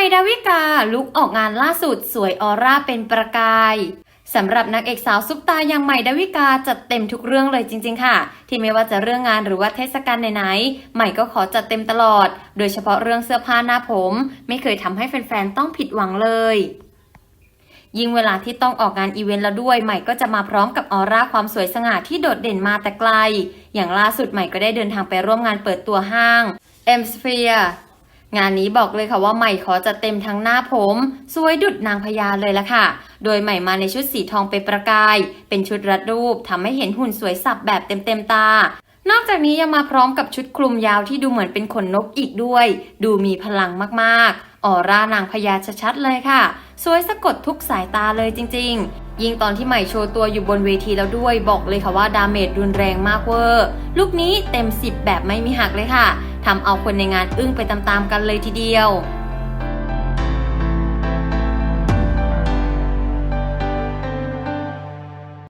ม่ดาวิกาลุกออกงานล่าสุดสวยออร่าเป็นประกายสำหรับนางเอกสาวซุปตาอย่างใหม่ดาวิกาจัดเต็มทุกเรื่องเลยจริง ๆ ค่ะ ที่ไม่ว่าจะเรื่องงานหรือว่าเทศกาลไหนๆใหม่ก็ขอจัดเต็มตลอด โดยเฉพาะเรื่องเสื้อผ้าหน้าผม ไม่เคยทำให้แฟน ๆ ต้องผิดหวังเลยยิ่งเวลาที่ต้องออกงานอีเวนต์แล้วด้วยใหม่ก็จะมาพร้อมกับออร่าความสวยสง่าที่โดดเด่นมาแต่ไกล อย่างล่าสุดใหม่ก็ได้เดินทางไปร่วมงานเปิดตัวห้าง M Sphere งานนี้บอกเลยค่ะว่าใหม่ขอจัดเต็มทั้งหน้าผม สวยดุดนางพญาเลยละค่ะ โดยใหม่มาในชุดสีทองเป็นประกาย เป็นชุดรัดรูปทำให้เห็นหุ่นสวยสับแบบเต็มๆตา นอกจากนี้ยังมาพร้อมกับชุดคลุมยาวที่ดูเหมือนเป็นขนนกอีกด้วย ดูมีพลังมากๆ ออร่านางพญาชัดๆเลยค่ะ สวยสะกดทุกสายตาเลยจริง ๆยิ่งตอนที่ใหม่โชว์ตัวอยู่บนเวทีแล้วด้วยบอกเลยค่ะว่าดาเมจรุนแรงมากเวอร์ ลูกนี้เต็ม 10 แบบไม่มีหักเลยค่ะ ทำเอาคนในงานอึ้งไปตามๆกันเลยทีเดียว